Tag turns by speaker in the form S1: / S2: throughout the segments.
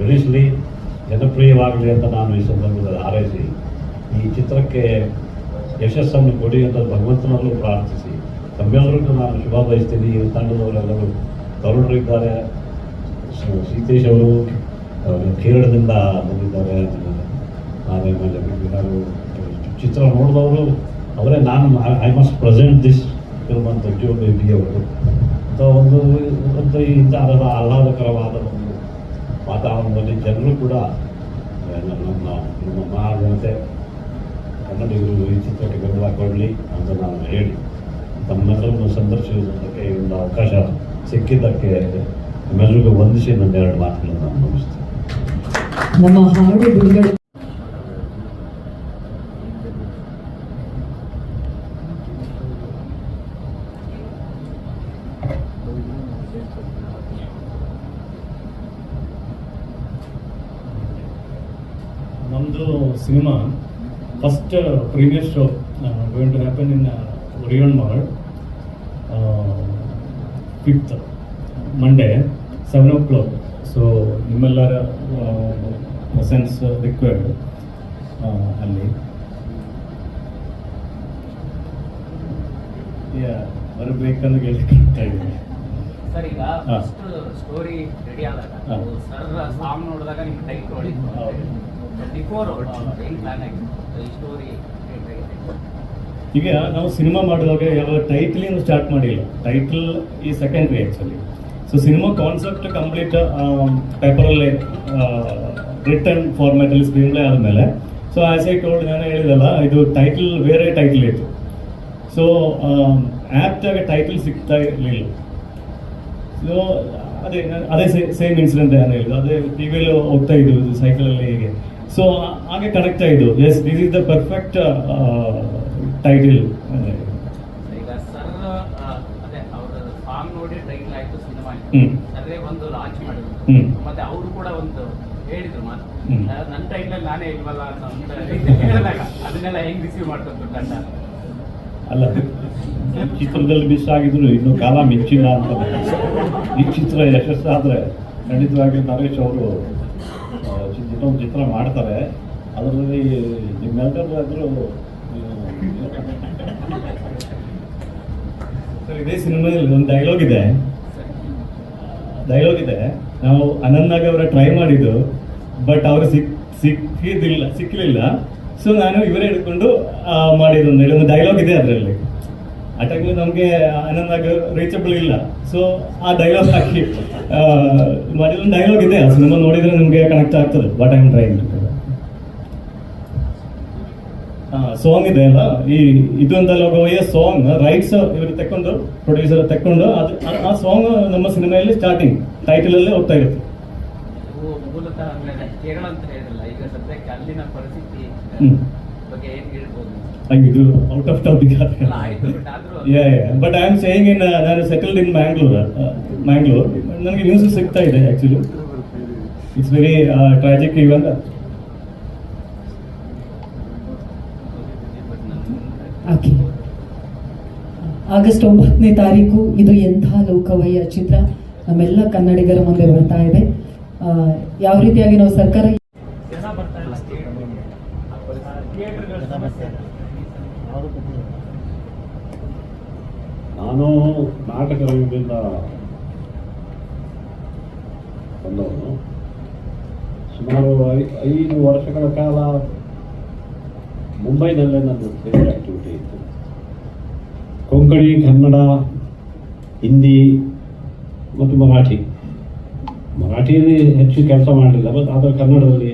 S1: ಗಳಿಸಲಿ ಜನಪ್ರಿಯವಾಗಲಿ ಅಂತ ನಾನು ಈ ಸಂದರ್ಭದಲ್ಲಿ ಹಾರೈಸಿ, ಈ ಚಿತ್ರಕ್ಕೆ ಯಶಸ್ಸನ್ನು ಕೊಡಿ ಅಂತ ಭಗವಂತನಲ್ಲೂ ಪ್ರಾರ್ಥಿಸಿ, ತಮ್ಮೆಲ್ಲರಿಗೂ ನಾನು ಶುಭ ಬಯಸ್ತೀನಿ. ಈ ತಂಡದವರೆಲ್ಲರೂ ತರುಣರಿದ್ದಾರೆ. ಸೀತೇಶ್ ಅವರು ಕೇರಳದಿಂದ ಬಂದಿದ್ದಾರೆ ಆಮೇಲೆ ಚಿತ್ರ ನೋಡಿದವರು ಅವರೇ. ನಾನು, I must present this film ಅಂತ ಬೇಬಿ ಅವರು. ಅಂತ ಒಂದು ಇಂಥ ಆಹ್ಲಾದಕರವಾದ ವಾತಾವರಣದಲ್ಲಿ ಜನರು ಕೂಡ ನಮ್ಮ ನಮ್ಮ ಮಹಾಜನತೆ ಕನ್ನಡಿಗರು ಈ ಚಿತ್ರಕ್ಕೆ ಬೆಂಬಲ ಕೊಡಲಿ ಅಂತ ನಾನು ಹೇಳಿ ತಮ್ಮೆಲ್ಲರನ್ನು ಸಂದರ್ಶಿಸುವುದಕ್ಕೆ ಈ ಒಂದು ಅವಕಾಶ ಸಿಕ್ಕಿದ್ದಕ್ಕೆ ನಿಮ್ಮೆಲ್ಲರಿಗೂ ವಂದಿಸಿ ನನ್ನ ಎರಡು ಮಾತುಗಳನ್ನು ನಾನು
S2: ನಮ್ಮ ಹಾಡು
S3: ನಮ್ಮದು cinema first premiere show going to happen in Orion mall fifth Monday seven o'clock so ನಿಮ್ಮೆಲ್ಲರ ಪ್ರೆಸೆನ್ಸ್ ರಿಕ್ವೈರ್ಡ್ ಅಲ್ಲಿ. ಯಾ ಬರಬೇಕಂದ್ರೆ ಹೇಳಕ್ಕೆ ಇದ್ದೀನಿ.
S4: ಸರ್ ಈಗ ಫಸ್ಟ್ ಸ್ಟೋರಿ ರೆಡಿ ಆದಾಗ. ಸರ್ ಸಾಂಗ್ ನೋಡಿದಾಗ ನಿಮ್ಗೆ ಟೈಮ್
S3: ಹೌದು. ಈಗ ನಾವು ಸಿನಿಮಾ ಮಾಡುವಾಗ ಯಾವ ಟೈಟ್ಲಿಂದ ಸ್ಟಾರ್ಟ್ ಮಾಡಿಲ್ಲ. ಟೈಟಲ್ ಈ secondary actually so cinema concept complete ಪೇಪರಲ್ಲಿ ರಿಟರ್ನ್ ಫಾರ್ಮ್ಯಾಟಲ್ಲಿ ಸ್ಕ್ರೀನ್ ಪ್ಲೇ ಆದಮೇಲೆ. ಸೊ ಆಸ್ ಐ ಟೋಲ್ಡ್ ನಾನು ಹೇಳಿದಲ್ಲ, ಇದು ಟೈಟಲ್ ಬೇರೆ ಟೈಟಲ್ ಇತ್ತು. ಸೊ ಆ್ಯಪ್ದಾಗ ಟೈಟಲ್ ಸಿಗ್ತಾ ಇರಲಿಲ್ಲ. ಸೊ ಅದೇ ಅದೇ ಸೇಮ್ ಇನ್ಸಿಡೆಂಟ್ ನಾನು ಹೇಳಿದ್ದು. ಅದೇ ಟಿ ವಿಯಲ್ಲಿ ಹೋಗ್ತಾ ಇದ್ದು ಸೈಕಲಲ್ಲಿ ಹೀಗೆ. ಸೊ ಹಾಗೆ ಕನೆಕ್ಟ್ ಆಯಿತು yes this is the perfect title
S4: ಒಂದು ಲಾಂಚ್ ಮಾಡಿದ್ರು. ಮತ್ತೆ ಅವರು ಕೂಡ ಒಂದು ಹೇಳಿದ್ರು ಮಾತು. ನನ್ನ ಟೈಟಲ್ ನಾನೇ ಇಲ್ವಲ್ಲ ಅಂತ ಹೇಳಿದಾಗ ಅದನ್ನೆಲ್ಲ ಹೆಂಗ್ ರಿಸೀವ್ ಮಾಡ್ಕೊಂಡು ತಂಡ
S1: ಅಲ್ಲ ಚಿತ್ರದಲ್ಲಿ ಮಿಸ್ ಆಗಿದ್ರು. ಇನ್ನು ಕಾಲ ಮಿಂಚಿಲ್ಲ ಅಂತ. ಈ ಚಿತ್ರ ಯಶಸ್ಸಾದ್ರೆ ಖಂಡಿತವಾಗಿ ನರೇಶ್ ಅವರು ಇನ್ನೊಂದು ಚಿತ್ರ ಮಾಡ್ತಾರೆ, ಅದರಲ್ಲಿ ನಿಮ್ಮೆಲ್ಲರಾದರೂ
S3: ಸರ್, ಇದೇ ಸಿನಿಮಾದಲ್ಲಿ ಒಂದು ಡೈಲಾಗ್ ಇದೆ. ಡೈಲಾಗ್ ಇದೆ. ನಾವು ಅನಂದಾಗ ಅವರ ಟ್ರೈ ಮಾಡಿದ್ದು ಬಟ್ ಅವರು ಸಿಕ್, ಸಿಕ್ಕಿದಿಲ್ಲ ಸಿಕ್ಕಲಿಲ್ಲ ಸೊ ನಾನು ಇವರೇ ಹಿಡ್ಕೊಂಡು ಮಾಡಿದ್ದು ಒಂದು ಡೈಲಾಗ್ ಇದೆ ಅದರಲ್ಲಿ. ಆ ಟೈಮಲ್ಲಿ ನಮಗೆ ಅನಂದಾಗ ರೀಚಬಲ್ ಇಲ್ಲ. ಸೊ ಆ ಡೈಲಾಗ್ ಹಾಕಿ ಒಂದು ಡೈಲಾಗ್ ಇದೆ. ಆ ಸಿನಿಮಾ ನೋಡಿದ್ರೆ ನಿಮಗೆ ಕನೆಕ್ಟ್ ಆಗ್ತದೆ. ವಾಟ್ ಐಮ್ ಟ್ರೈ ಸಾಂಗ್ ಇದೆ ಅಲ್ಲ. ಈ ಇದು ಅಂತ ಲೋಗೋಯ ಸಾಂಗ್ ರೈಟ್ಸ್ ಇವರು ತಕೊಂಡು ಪ್ರೊಡ್ಯೂಸರ್ ತಕೊಂಡು ಅದು ಆ- ಸಾಂಗ್ ನಮ್ಮ ಸಿನಿಮಾಯಲ್ಲಿ ಸ್ಟಾರ್ಟಿಂಗ್ ಟೈಟಲ್ ಅಲ್ಲಿ ಹೋಗ್ತಾ ಇರುತ್ತೆ.
S4: ಮೂಲತಃ ಕೇರಳ ಅಂತ ಹೇಳಿದ್ರಲ್ಲ. ಈಗ ಸದ್ಯಕ್ಕೆ ಅಲ್ಲಿನ ಪರಿಸ್ಥಿತಿ ಹೇಳ್ಬೋದು
S3: ಅಯ್ಯೋ, ಇದು ಔಟ್ ಆಫ್ ಟಾಪಿಕ್
S4: ಎಲ್ಲ ಆಯ್ತು ಬಟ್ ಆದ್ರೂ
S3: but I am saying in ನಾನು ಸೆಟಲ್ಡ್ ಇನ್ ಮ್ಯಾಂಗ್ಳೂರ್ ಮ್ಯಾಂಗ್ಳೂರ್ ನನಗೆ ನ್ಯೂಸ್ ಸಿಗ್ತಾ ಇದೆ ಆಕ್ಚುಲಿ ಇಟ್ಸ್ ವೆರಿ ಟ್ರಾಜಿಕ್
S2: ಇವಾಗ ಆಗಸ್ಟ್ ಒಂಬತ್ತನೇ ತಾರೀಕು ಇದು ಎಂಥ ಲೋಕವಯ್ಯ ಚಿತ್ರ. ನಮ್ಮೆಲ್ಲ ಕನ್ನಡಿಗರ ಮುಂದೆ ಬರ್ತಾ ಇದೆ. ಯಾವ ರೀತಿಯಾಗಿ ನಾವು ಸರ್ಕಾರ
S1: ನಾನು ನಾಟಕ ರಂಗದಿಂದ ಬಂದವನು. ಸುಮಾರು ಐದು ವರ್ಷಗಳ ಕಾಲ ಮುಂಬೈನಲ್ಲೇ ನನ್ನ ಥಿಯೇಟರ್ ಆಕ್ಟಿವಿಟಿ ಇತ್ತು. ಕೊಂಕಣಿ, ಕನ್ನಡ, ಹಿಂದಿ ಮತ್ತು ಮರಾಠಿ. ಮರಾಠಿಯಲ್ಲಿ ಹೆಚ್ಚು ಕೆಲಸ ಮಾಡಲಿಲ್ಲ, ಬಟ್ ಆದರೆ ಕನ್ನಡದಲ್ಲಿ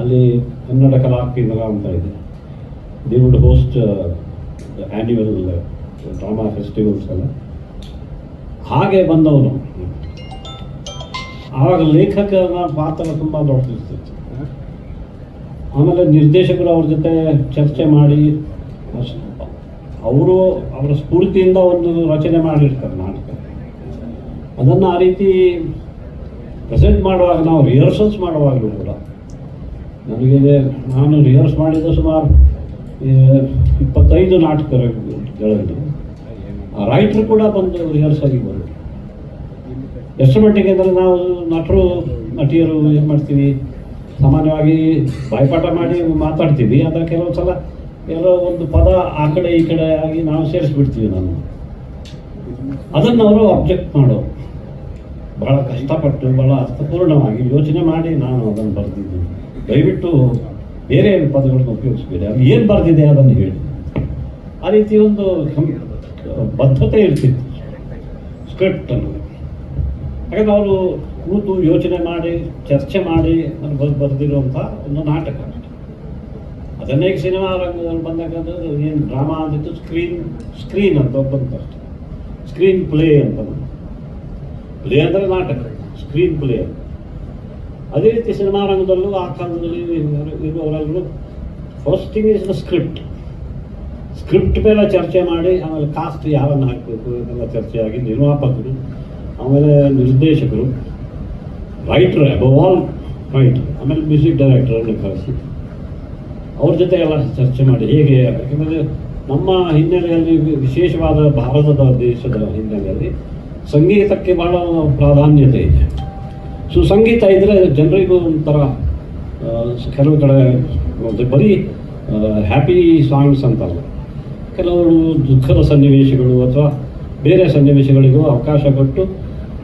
S1: ಅಲ್ಲಿ ಕನ್ನಡ ಕಲಾ ಕೇಂದ್ರ ಅಂತ ಇದೆ. They would host annual drama festivals ಎಲ್ಲ. ಹಾಗೆ ಬಂದವನು. ಆವಾಗ ಲೇಖಕನ ಪಾತ್ರ ತುಂಬ ದೊಡ್ಡದಿರ್ತಿತ್ತು. ಆಮೇಲೆ ನಿರ್ದೇಶಕರು ಅವ್ರ ಜೊತೆ ಚರ್ಚೆ ಮಾಡಿ ಅವರು ಅವರ ಸ್ಫೂರ್ತಿಯಿಂದ ಒಂದು ರಚನೆ ಮಾಡಿರ್ತಾರೆ ನಾಟಕ. ಅದನ್ನು ಆ ರೀತಿ ಪ್ರೆಸೆಂಟ್ ಮಾಡುವಾಗ ನಾವು ರಿಹರ್ಸಲ್ಸ್ ಮಾಡುವಾಗಲೂ ಕೂಡ. ನನಗೆ ನಾನು ರಿಹರ್ಸ್ ಮಾಡಿದ್ದು ಸುಮಾರು ಇಪ್ಪತ್ತೈದು ನಾಟಕಗಳಲ್ಲಿ ರೈಟ್ರು ಕೂಡ ಬಂದು ರಿಹರ್ಸಲ್ಗೆ ಬಂದರು. ಎಷ್ಟು ಮಟ್ಟಿಗೆ ಅಂದರೆ ನಾವು ನಟರು, ನಟಿಯರು ಏನು ಮಾಡ್ತೀವಿ? ಸಾಮಾನ್ಯವಾಗಿ ಬಾಯ್ಪಾಠ ಮಾಡಿ ಮಾತಾಡ್ತೀವಿ. ಆದರೆ ಕೆಲವು ಸಲ ಎಲ್ಲೋ ಒಂದು ಪದ ಆ ಕಡೆ ಈ ಕಡೆ ಆಗಿ ನಾವು ಸೇರಿಸ್ಬಿಡ್ತೀವಿ ನಾನು ಅದನ್ನು ಅವರು ಅಬ್ಜೆಕ್ಟ್ ಮಾಡೋ. ಭಾಳ ಕಷ್ಟಪಟ್ಟು ಭಾಳ ಅರ್ಥಪೂರ್ಣವಾಗಿ ಯೋಚನೆ ಮಾಡಿ ನಾನು ಅದನ್ನು ಬರೆದಿದ್ದೀನಿ. ದಯವಿಟ್ಟು ಬೇರೆ ಪದಗಳನ್ನು ಉಪಯೋಗಿಸ್ಬೇಡಿ. ಅದು ಏನು ಬರೆದಿದೆ ಅದನ್ನು ಹೇಳಿ. ಆ ರೀತಿ ಒಂದು ಬದ್ಧತೆ ಇರ್ತಿತ್ತು. ಸ್ಕ್ರಿಪ್ಟ್ ಯಾಕಂದರೆ ಅವರು ಕೂತು ಯೋಚನೆ ಮಾಡಿ, ಚರ್ಚೆ ಮಾಡಿ ನಾನು ಬರ್ ಬರೆದಿರುವಂಥ ಒಂದು ನಾಟಕ ಅದನ್ನೇ ಸಿನಿಮಾ ರಂಗದಲ್ಲಿ ಬಂದಾಗ ಏನು ಡ್ರಾಮಾ ಅಂದಿತ್ತು ಸ್ಕ್ರೀನ್ ಸ್ಕ್ರೀನ್ ಅಂತ ಬಂತು ಸ್ಕ್ರೀನ್ ಪ್ಲೇ ಅಂತ ಪ್ಲೇ ಅಂದರೆ ನಾಟಕ. ಸ್ಕ್ರೀನ್ ಪ್ಲೇ ಅದೇ ರೀತಿ ಸಿನಿಮಾ ರಂಗದಲ್ಲೂ ಆ ಕಾಲದಲ್ಲಿ ಇರುವವರೆಲ್ಲರೂ first thing is the script script ಮೇಲೆ ಚರ್ಚೆ ಮಾಡಿ ಆಮೇಲೆ ಕಾಸ್ಟ್ ಯಾರನ್ನು ಹಾಕಬೇಕು ಇದೆಲ್ಲ ಚರ್ಚೆಯಾಗಿ ನಿರ್ಮಾಪಕರು, ಆಮೇಲೆ ನಿರ್ದೇಶಕರು ರೈಟ್ರ್ ಅಬವ್ ಆಲ್ ರೈಟರ್ ಆಮೇಲೆ ಮ್ಯೂಸಿಕ್ ಡೈರೆಕ್ಟರನ್ನು ಕಳಿಸಿ ಅವ್ರ ಜೊತೆ ಎಲ್ಲ ಚರ್ಚೆ ಮಾಡಿ ಹೇಗೆ ಯಾಕಂದರೆ ನಮ್ಮ ಹಿನ್ನೆಲೆಯಲ್ಲಿ ವಿಶೇಷವಾದ ಭಾರತದ ದೇಶದ ಹಿನ್ನೆಲೆಯಲ್ಲಿ ಸಂಗೀತಕ್ಕೆ ಬಹಳ ಪ್ರಾಧಾನ್ಯತೆ ಇದೆ. ಸೊ ಸಂಗೀತ ಇದ್ದರೆ ಜನರಿಗೂ ಒಂಥರ ಕೆಲವು ಕಡೆ ಬರೀ ಹ್ಯಾಪಿ ಸಾಂಗ್ಸ್ ಅಂತಲ್ಲ. ಕೆಲವರು ದುಃಖದ ಸನ್ನಿವೇಶಗಳು ಅಥವಾ ಬೇರೆ ಸನ್ನಿವೇಶಗಳಿಗೂ ಅವಕಾಶ ಕೊಟ್ಟು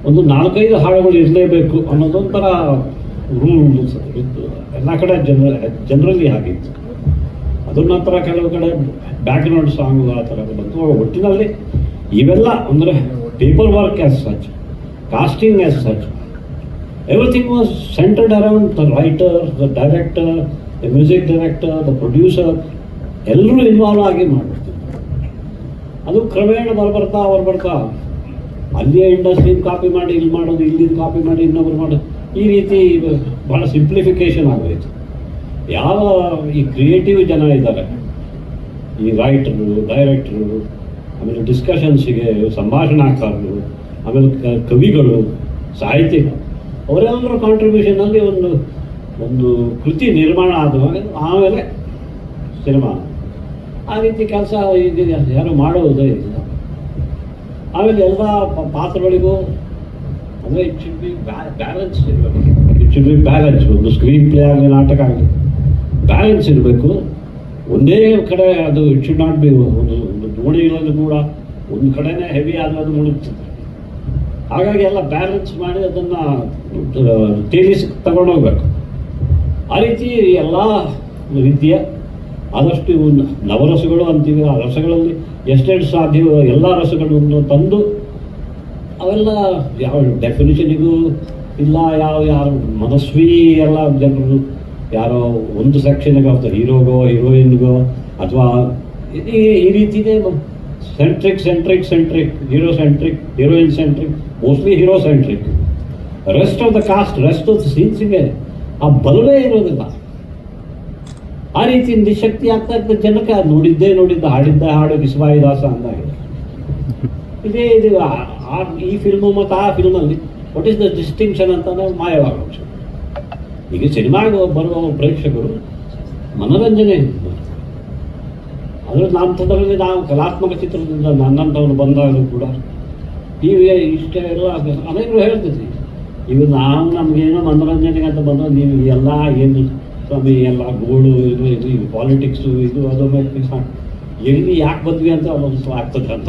S1: ಒಂದು ನಾಲ್ಕೈದು ಹಾಡುಗಳು ಇರಲೇಬೇಕು ಅನ್ನೋದೊಂಥರ ರೂಲ್ ಎಲ್ಲ ಕಡೆ ಜನರ ಜನರಲ್ಲಿ ಆಗಿತ್ತು ಅದ್ರ ನಂತರ ಕೆಲವು ಕಡೆ ಬ್ಯಾಕ್ಗ್ರೌಂಡ್ ಸಾಂಗ್ ಆ ಥರ ಬಂತು. ಒಟ್ಟಿನಲ್ಲಿ ಇವೆಲ್ಲ ಅಂದರೆ paper work as such casting as such everything was centered around the writer the director the music director the producer ಎಲ್ಲರೂ ಇನ್ವಾಲ್ವ್ ಆಗಿ ಮಾಡ್ಬಿಡ್ತಿದ್ರು ಅದು ಕ್ರಮೇಣ ಬರ್ಬರ್ತಾ ಬರ್ಬರ್ತಾ ಅಲ್ಲಿಯ ಇಂಡಸ್ಟ್ರಿನ ಕಾಪಿ ಮಾಡಿ, ಇಲ್ಲಿ ಮಾಡೋದು, ಇಲ್ಲಿಂದ ಕಾಪಿ ಮಾಡಿ, ಇನ್ನೊಬ್ರು ಮಾಡೋದು. ಈ ರೀತಿ ಭಾಳ ಸಿಂಪ್ಲಿಫಿಕೇಶನ್ ಆಗೋಯ್ತು. ಯಾವ ಈ ಕ್ರಿಯೇಟಿವ್ ಜನ ಇದ್ದಾರೆ? ಈ ರೈಟ್ರು ಡೈರೆಕ್ಟ್ರು ಆಮೇಲೆ ಡಿಸ್ಕಷನ್ಸಿಗೆ ಸಂಭಾಷಣಾಕಾರರು, ಆಮೇಲೆ ಕವಿಗಳು, ಸಾಹಿತಿಗಳು. ಅವರೆಲ್ಲರ ಕಾಂಟ್ರಿಬ್ಯೂಷನಲ್ಲಿ ಒಂದು ಒಂದು ಕೃತಿ ನಿರ್ಮಾಣ ಆದಾಗ ಆಮೇಲೆ ಸಿನಿಮಾ. ಆ ರೀತಿ ಕೆಲಸ ಈಗ ಯಾರು ಮಾಡೋದೇ ಇಲ್ಲ. ಆಮೇಲೆ ಎಲ್ಲ ಪಾತ್ರಗಳಿಗೂ, ಅಂದರೆ ಇಟ್ ಶುಡ್ ಬಿ ಬ್ಯಾಲೆನ್ಸ್ ಇರಬೇಕು. ಇಟ್ ಶುಡ್ ಬಿ ಬ್ಯಾಲೆನ್ಸ್ ಒಂದು ಸ್ಕ್ರೀನ್ ಪ್ಲೇ ಆಗಲಿ, ನಾಟಕ ಆಗಲಿ ಬ್ಯಾಲೆನ್ಸ್ ಇರಬೇಕು. ಒಂದೇ ಕಡೆ ಅದು ಇಟ್ ಶುಡ್ ನಾಟ್ ಬಿ ಒಂದು ಒಂದು ದೋಣಿಗಳಲ್ಲಿ ಕೂಡ ಒಂದು ಕಡೆನೇ ಹೆವಿ ಆದ್ರೆ ಅದು ಮುಳುಗ್ತದೆ. ಹಾಗಾಗಿ ಎಲ್ಲ ಬ್ಯಾಲೆನ್ಸ್ ಮಾಡಿ ಅದನ್ನು ತಗೊಂಡು ತಗೊಂಡೋಗ್ಬೇಕು ಆ ರೀತಿ ಎಲ್ಲ ರೀತಿಯ ಆದಷ್ಟು ಇವು ನವರಸಗಳು ಅಂತೀವಿ, ಆ ರಸಗಳಲ್ಲಿ ಎಷ್ಟೆಷ್ಟು ಸಾಧ್ಯವೋ ಎಲ್ಲ ರಸಗಳನ್ನು ತಂದು, ಅವೆಲ್ಲ ಯಾವ ಡೆಫಿನಿಷನಿಗೂ ಇಲ್ಲ, ಯಾವ, ಯಾರು ಮನಸ್ವಿ ಎಲ್ಲ ಜನರು, ಯಾರೋ ಒಂದು ಸೆಕ್ಷನ್ಗೆ ಅಥವಾ ಹೀರೋಗೋ ಹೀರೋಯಿನ್ಗೋ ಅಥವಾ ಈ ರೀತಿಯೇ centric centric centric hero centric heroine centric mostly hero centric rest of the cast rest of the ಸೀನ್ಸಿಗೆ ಆ ಬಲವೇ ಇರೋದಿಲ್ಲ. ಆ ರೀತಿ ನಿಶಕ್ತಿ ಆಗ್ತಾ ಇದ್ದ ಜನಕ್ಕೆ ಅದು ನೋಡಿದ್ದೇ ನೋಡಿದ್ದ, ಹಾಡಿದ್ದ ಹಾಡು ಬಿಸ್ವಾಯಿ ದಾಸ ಅಂದಾಗ ಇದೇ ಇದು ಈ ಫಿಲ್ಮು ಮತ್ತು ಆ ಫಿಲ್ಮಲ್ಲಿ ವಾಟ್ ಇಸ್ ದ ಡಿಸ್ಟಿಂಕ್ಷನ್ ಅಂತಂದ್ರೆ ಮಾಯವಾಗೋದು ಈಗ ಸಿನಿಮಾಗೆ ಬರುವ ಪ್ರೇಕ್ಷಕರು ಮನೋರಂಜನೆ ಅದರ ನಂತರದಲ್ಲಿ ನಾವು ಕಲಾತ್ಮಕ ಚಿತ್ರದಿಂದ ನನ್ನಂಥವ್ರು ಬಂದಾಗಲೂ ಕೂಡ ಟಿ ಇಷ್ಟ ಎಲ್ಲ ಅನೇಕರು ಹೇಳ್ತಿದ್ವಿ ಇವು ನಾವು ನಮಗೇನೋ ಮನೋರಂಜನೆಗೆ ಅಂತ ಬಂದ್ರೆ ನೀವು ಎಲ್ಲ ಏನು ಸ್ವಾಮಿ, ಎಲ್ಲ ಗೋಳು, ಇದು ಇದು ಇದು ಪಾಲಿಟಿಕ್ಸು ಇದು ಅದು ಎಲ್ಲಿ ಯಾಕೆ ಬಂದ್ವಿ ಅಂತ ಒಂದು ಆಗ್ತದೆ ಅಂತ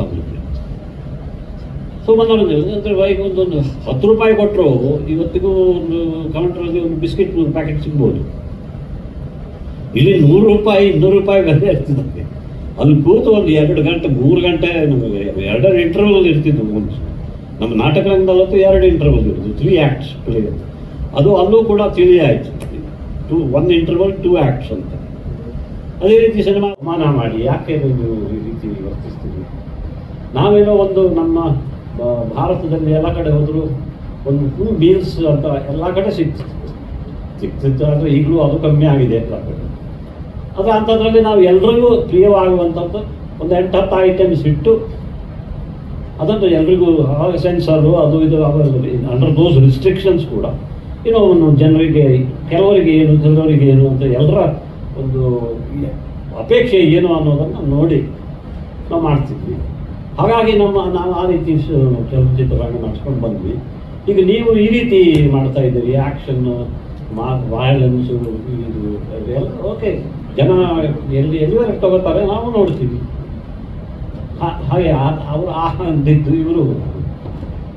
S1: ಸೊ, ಮನೋರಂಜನೆ. ಅಂದರೆ ಈಗ ಒಂದೊಂದು ಹತ್ತು ರೂಪಾಯಿ ಕೊಟ್ಟರು ಇವತ್ತಿಗೂ ಒಂದು ಕೌಂಟ್ರಲ್ಲಿ ಒಂದು ಬಿಸ್ಕೆಟ್, ಒಂದು ಪ್ಯಾಕೆಟ್ ಸಿಗ್ಬೋದು. ಇಲ್ಲಿ ನೂರು ರೂಪಾಯಿ, ಇನ್ನೂರು ರೂಪಾಯಿ ಬೆಲೆ ಇರ್ತಿದ್ದೆ ಅಲ್ಲಿ ಕೂತು ಒಂದು ಎರಡು ಗಂಟೆ, ಮೂರು ಗಂಟೆ ನಮಗೆ ಎರಡರ ಇಂಟರ್ವಲ್ ಇರ್ತಿದ್ವು ಒಂದು ನಮ್ಮ ನಾಟಕ ರಂಗದಲ್ಲಂತೂ ಎರಡು ಇಂಟರ್ವಲ್ ಇರ್ತದೆ ತ್ರೀ ಆ್ಯಕ್ಟ್ಸ್ ಪ್ಲೇ ಅದು ಅಲ್ಲೂ ಕೂಡ ತಿಳಿ ಆಯಿತು. Two one interval two acts ಅಂತ. ಅದೇ ರೀತಿ ಸಿನಿಮಾ ಅವಮಾನ ಮಾಡಿ, ಯಾಕೆ ನೀವು ಈ ರೀತಿ ವರ್ತಿಸ್ತೀವಿ ನಾವೇನೋ ಒಂದು ನಮ್ಮ ಭಾರತದಲ್ಲಿ ಎಲ್ಲ ಕಡೆ ಹೋದರೂ ಒಂದು ಫುಲ್ ಮೀಲ್ಸ್ ಅಂತ ಎಲ್ಲ ಕಡೆ ಸಿಗ್ತಿತ್ತು ಸಿಕ್ತಿತ್ತು, ಆದರೆ ಈಗಲೂ ಅದು ಕಮ್ಮಿ ಆಗಿದೆ ಕಡೆ. ಅದು ಅಂಥದ್ರಲ್ಲಿ ನಾವು ಎಲ್ರಿಗೂ ಪ್ರಿಯವಾಗುವಂಥದ್ದು ಒಂದು ಎಂಟು ಹತ್ತು ಐಟಮ್ಸ್ ಇಟ್ಟು ಅದನ್ನು ಎಲ್ರಿಗೂ ಸೆನ್ಸರು ಅದು ಇದು ಅಂಡರ್ ದೋಸ್ ರಿಸ್ಟ್ರಿಕ್ಷನ್ಸ್ ಕೂಡ. ಏನೋ ಒಂದು ಜನರಿಗೆ, ಕೆಲವರಿಗೆ ಏನು ಕೆಲವರಿಗೆ ಏನು ಅಂತ ಎಲ್ಲರ ಒಂದು ಅಪೇಕ್ಷೆ ಏನು ಅನ್ನೋದನ್ನು ನೋಡಿ ನಾವು ಮಾಡ್ತಿದ್ವಿ. ಹಾಗಾಗಿ ನಮ್ಮ, ನಾವು ಆ ರೀತಿ ಚಲನಚಿತ್ರರಂಗ ನಡ್ಸ್ಕೊಂಡು ಬಂದ್ವಿ. ಈಗ ನೀವು ಈ ರೀತಿ ಮಾಡ್ತಾ ಇದ್ದೀರಿ ಆ್ಯಕ್ಷನ್ ಮಾ ವಯಲೆನ್ಸು ಇದು ಎಲ್ಲ ಓಕೆ ಜನ ಎಲ್ಲಿ, ಎಲ್ಲಿವರೆಗೆ ತಗೋತಾರೆ ನಾವು ನೋಡ್ತೀವಿ. ಹಾಗೆ ಅವರು ಆ ಅಂದಿದ್ದು ಇವರು.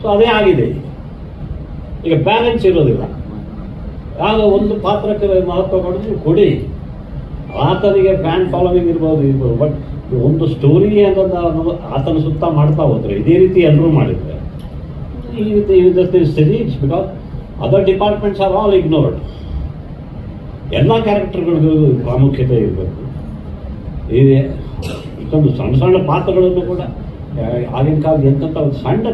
S1: ಸೊ ಅದೇ ಆಗಿದೆ. ಈಗ ಬ್ಯಾಲೆನ್ಸ್ ಇರೋದಿಲ್ಲ. ಆಗ ಒಂದು ಪಾತ್ರಕ್ಕೆ ಮಹತ್ವ ಕೊಡಿದ್ರು ಕೊಡಿ. ಆತನಿಗೆ ಬ್ಯಾಂಡ್ ಫಾಲೋವಿಂಗ್ ಇರ್ಬೋದು ಇರ್ಬೋದು. ಬಟ್ ಒಂದು ಸ್ಟೋರಿ ಅಂತ ಆತನ ಸುತ್ತ ಮಾಡ್ತಾ ಹೋದ್ರೆ, ಇದೇ ರೀತಿ ಎಲ್ಲರೂ ಮಾಡಿದ್ರೆ, ಈ ರೀತಿ ಸರಿ it's because other departments are all ignored ಎಲ್ಲ ಕ್ಯಾರೆಕ್ಟರ್ಗಳಿಗೂ ಪ್ರಾಮುಖ್ಯತೆ ಇರಬೇಕು. ಇದೆ ಇಷ್ಟೊಂದು ಸಣ್ಣ ಸಣ್ಣ ಪಾತ್ರಗಳನ್ನು ಕೂಡ ಆಗಿನ ಕಾಲದ ಎಂಥ ಸಣ್ಣ